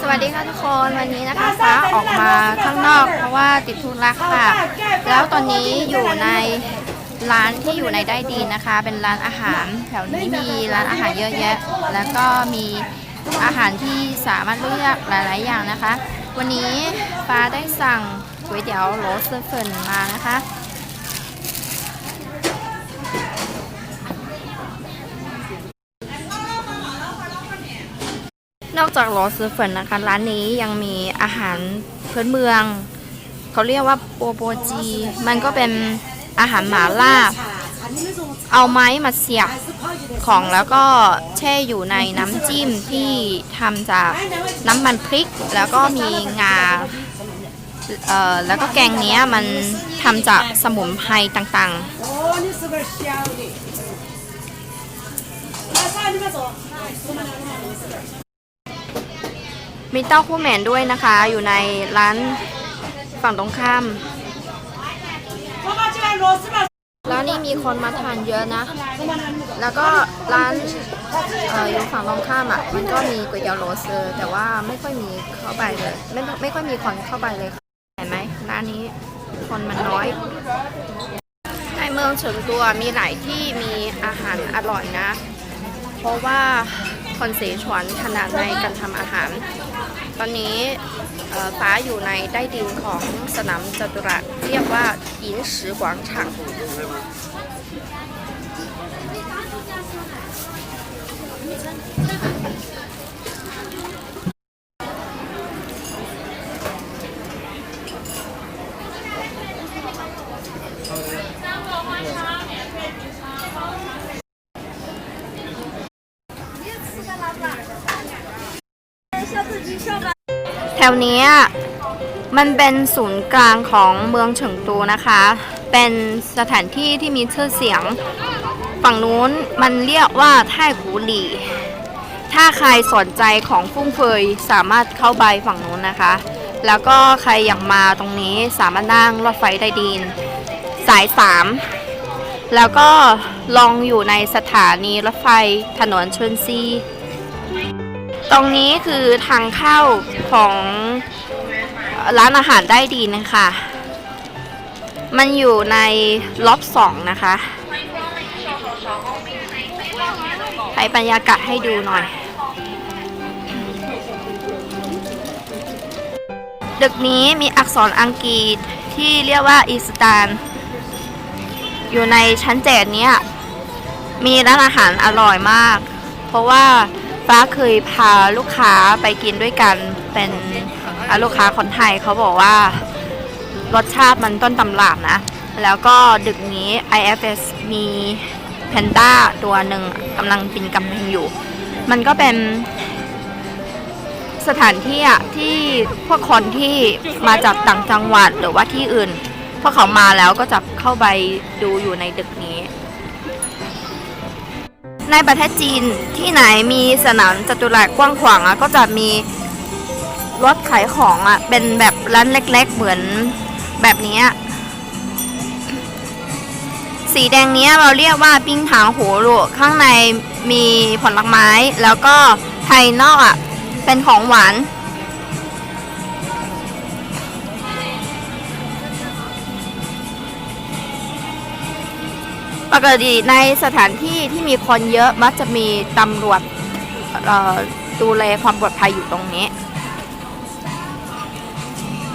สวัสดีค่ะทุกคนวันนี้นะคะฟ้าออกมาข้างนอก เพราะว่าติดธุระค่ะ แล้วตอนนี้อยู่ในร้านที่อยู่ในได้ดีนะคะ เป็นร้านอาหารแถวนี้มีร้านอาหารเยอะแยะ แล้วก็มีอาหารที่สามารถเลือกหลาย ๆ อย่างนะคะ วันนี้ฟ้าได้สั่งก๋วยเตี๋ยวโรสเฟินมานะคะ นอกจากโรสเฟินนะคะ ร้านนี้ยังมีอาหารพื้นเมือง เขาเรียกว่าโปโปจี มันก็เป็นอาหารหมาล่า เอาไม้มาเสียบของแล้วก็แช่อยู่ในน้ำจิ้มที่ทำจากน้ำมันพริก แล้วก็มีงาเอ่อแล้วก็แกงเนี้ยมันทำจากสมุนไพรต่างๆ มีเต้าคู่แมนด้วยนะคะ อยู่ในร้านฝั่งตรงข้าม ร้านนี้มีคนมาทานเยอะนะ แล้วก็ร้านออยู่ฝั่งตรงข้ามอะ มันก็มีก๋วยเตี๋ยวโรสเซอร์ แต่ว่าไม่ค่อยมีเข้าไปเลย ไม่ไม่ค่อยมีคนเข้าไปเลยเห็นไหมร้านนี้คนมันน้อย ในเมืองเฉิงตัวมีหลายที่มีอาหารอร่อยนะ เพราะว่าคนเสฉวนขนาดในการทำอาหาร ตอนนี้ฟ้าอยู่ในใต้ดินของสนามจตุรัสเรียกว่าอินสือกวางฉาง แถวนี้มันเป็นศูนย์กลางของเมืองเฉิงตูนะคะ เป็นสถานที่ที่มีชื่อเสียง ฝั่งนู้นมันเรียกว่าไท่กูหลี่ ถ้าใครสนใจของฟุ่งเฟยสามารถเข้าไปฝั่งนู้นนะคะ แล้วก็ใครอยากมาตรงนี้สามารถนั่งรถไฟใต้ดิน สาย 3 แล้วก็ลองอยู่ในสถานีรถไฟถนนชินซี ตรงนี้คือทางเข้าของร้านอาหารได้ดีนะคะ มันอยู่ในล็อบสองนะคะ ให้บรรยากาศให้ดูหน่อย ดึกนี้มีอักษรอังกฤษที่เรียกว่าอีสตาน อยู่ในชั้นเจ็ดเนี้ยมีร้านอาหารอร่อยมาก เพราะว่า ฟ้าเคยพาลูกค้าไปกินด้วยกัน เป็นลูกค้าคนไทยเขาบอกว่ารสชาติมันต้นตำรับนะ แล้วก็ดึกนี้ IFS มีแพนด้าตัวหนึ่งกำลังบินกำแพงอยู่ มันก็เป็นสถานที่อะที่พวกคนที่มาจากต่างจังหวัดหรือว่าที่อื่น พวกเขามาแล้วก็จะเข้าไปดูอยู่ในดึกนี้ ในประเทศจีนที่ไหนมีสนามจัตุรัสกว้างขวางอะก็จะมีรถขายของอะเป็นแบบร้านเล็ก ๆ เหมือนแบบนี้สีแดงนี้เราเรียกว่าปิ้งถางหูลูข้างในมีผลไม้ แล้วก็ภายนอกอะเป็นของหวาน ปกติในสถานที่ที่มีคนเยอะมักจะมีตำรวจดูแลความปลอดภัยอยู่ตรงนี้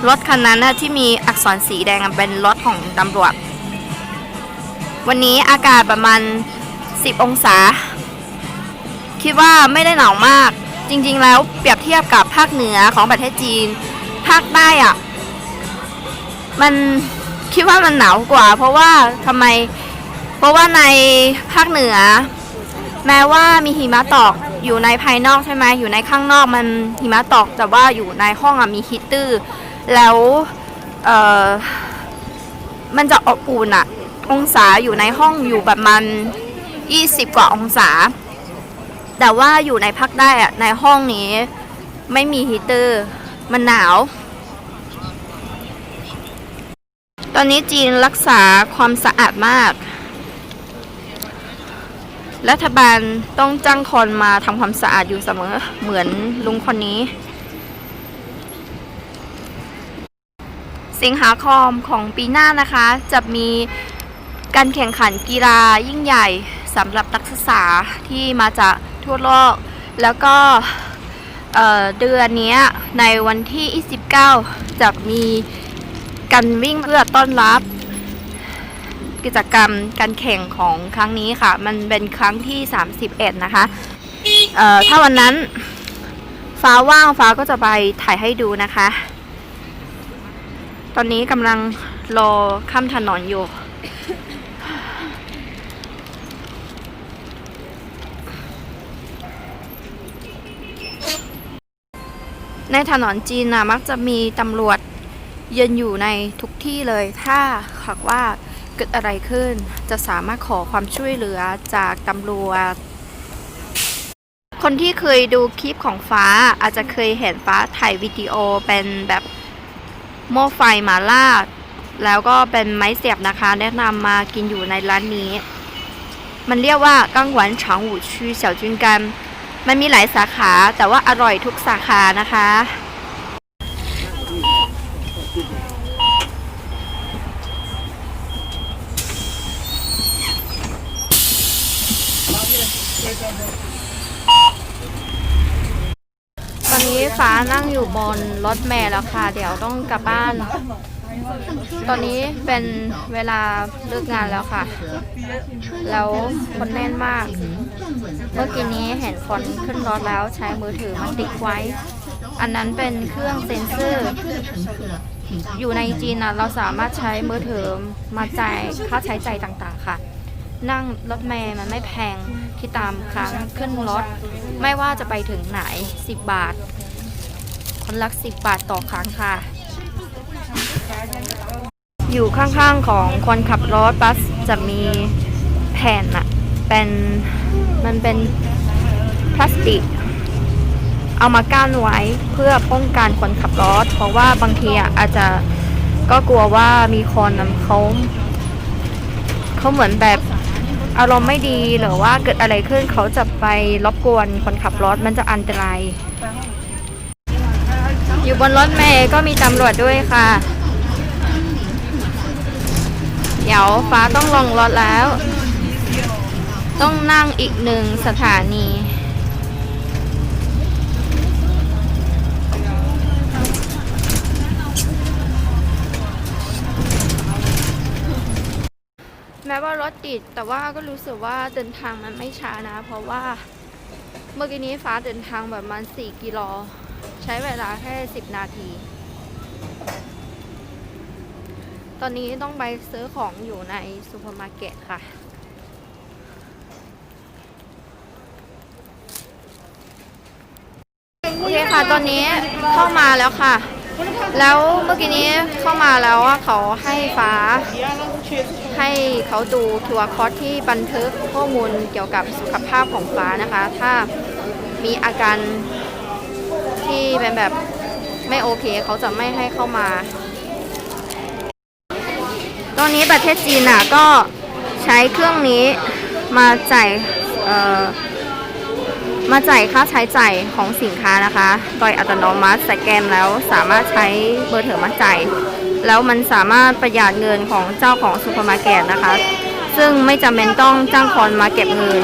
รถคันนั้นนะที่มีอักษรสีแดงเป็นรถของตำรวจ วันนี้อากาศประมาณ 10 องศา คิดว่าไม่ได้หนาวมาก จริงๆแล้วเปรียบเทียบกับภาคเหนือของประเทศจีน ภาคใต้อะมันคิดว่ามันหนาวกว่า เพราะว่าทำไม ราะว่าในภาคเหนือ แม้ว่ามีหิมะตกอยู่ในภายนอกใช่ไหมอยู่ในข้างนอกมันหิมะตกแต่ว่าอยู่ในห้องอะมีฮีตเตอร์แล้วเออมันจะอบอุ่นอะองศาอยู่ในห้องอยู่ประมาณ20 กว่าองศา แต่ว่าอยู่ในภาคใต้อะในห้องนี้ไม่มีฮีตเตอร์ มันหนาว ตอนนี้จีนรักษาความสะอาดมาก รัฐบาลต้องจ้างคนมาทำความสะอาดอยู่เสมอเหมือนลุงคนนี้ สิงหาคมของปีหน้านะคะ จะมีการแข่งขันกีฬายิ่งใหญ่สำหรับนักศึกษาที่มาจากทั่วโลก แล้วก็เดือนนี้ในวันที่ 29 จะมีการวิ่งเพื่อต้อนรับ กิจกรรมการแข่งของครั้งนี้ค่ะ มันเป็นครั้งที่ 31 นะคะเอ่อถ้าวันนั้นฟ้าว่างฟ้าก็จะไปถ่ายให้ดูนะคะ ตอนนี้กำลังรอข้ามถนนอยู่ในถนนจีนนะมักจะมีตำรวจยืนอยู่ในทุกที่เลย ถ้าหากว่า เกิดอะไรขึ้น จะสามารถขอความช่วยเหลือจากตำรวจ คนที่เคยดูคลิปของฟ้าอาจจะเคยเห็นฟ้าถ่ายวิดีโอเป็นแบบหม้อไฟหมาล่าแล้วก็เป็นไม้เสียบนะคะ แนะนำมากินอยู่ในร้านนี้ มันเรียกว่ากังหวันฉางหูชื่อเสี่ยวจุนกัน มันมีหลายสาขาแต่ว่าอร่อยทุกสาขานะคะ ตอนนี้ฟ้านั่งอยู่บนรถเมล์แล้วค่ะ เดี๋ยวต้องกลับบ้าน ตอนนี้เป็นเวลาเลิกงานแล้วค่ะ แล้วคนแน่นมาก เมื่อกี้นี้เห็นคนขึ้นรถแล้วใช้มือถือมาติดไว้ อันนั้นเป็นเครื่องเซ็นเซอร์ อยู่ในจีนนะเราสามารถใช้มือถือมาจ่ายค่าใช้จ่ายต่างๆ นั่งรถเมล์มันไม่แพงที่ตามครั้งขึ้นรถ ไม่ว่าจะไปถึงไหน 10 บาท คนละ10 บาทต่อครั้งค่ะ อยู่ข้างๆของคนขับรถบัสจะมีแผ่นอะเป็นมันเป็นพลาสติก เอามากั้นไว้เพื่อป้องกันคนขับรถเพราะว่าบางทีอะอาจจะก็กลัวว่ามีคนนำเขาเขาเหมือนแบบ อารมณ์ไม่ดีหรือว่าเกิดอะไรขึ้นเขาจะไปรบกวนคนขับรถมันจะอันตราย อยู่บนรถเมย์ก็มีตำรวจด้วยค่ะ เดี๋ยวฟ้าต้องลงรถแล้ว ต้องนั่งอีกหนึ่งสถานี แม้ว่ารถติดแต่ว่าก็รู้สึกว่าเดินทางมันไม่ช้านะ เพราะว่าเมื่อกี้นี้ฟ้าเดินทางแบบประมาณ4กิโลใช้เวลาแค่10นาที ตอนนี้ต้องไปซื้อของอยู่ในซูเปอร์มาร์เก็ตค่ะโอเคค่ะ ตอนนี้เข้ามาแล้วค่ะ แล้วเมื่อกี้นี้เข้ามาแล้วว่าเขาให้ฟ้า ให้เขาดู QR code ที่บันทึกข้อมูลเกี่ยวกับสุขภาพของฟ้านะคะ ถ้ามีอาการที่เป็นแบบไม่โอเคเขาจะไม่ให้เข้ามา ตอนนี้ประเทศจีนน่ะก็ใช้เครื่องนี้มาจ่ายเอ่อมาจ่ายค่าใช้จ่ายของสินค้านะคะ โดยอัตโนมัติสแกนแล้วสามารถใช้เบอร์ถือมาจ่าย แล้วมันสามารถประหยัดเงินของเจ้าของซูเปอร์มาร์เก็ตนะคะ ซึ่งไม่จำเป็นต้องจ้างคนมาเก็บเงิน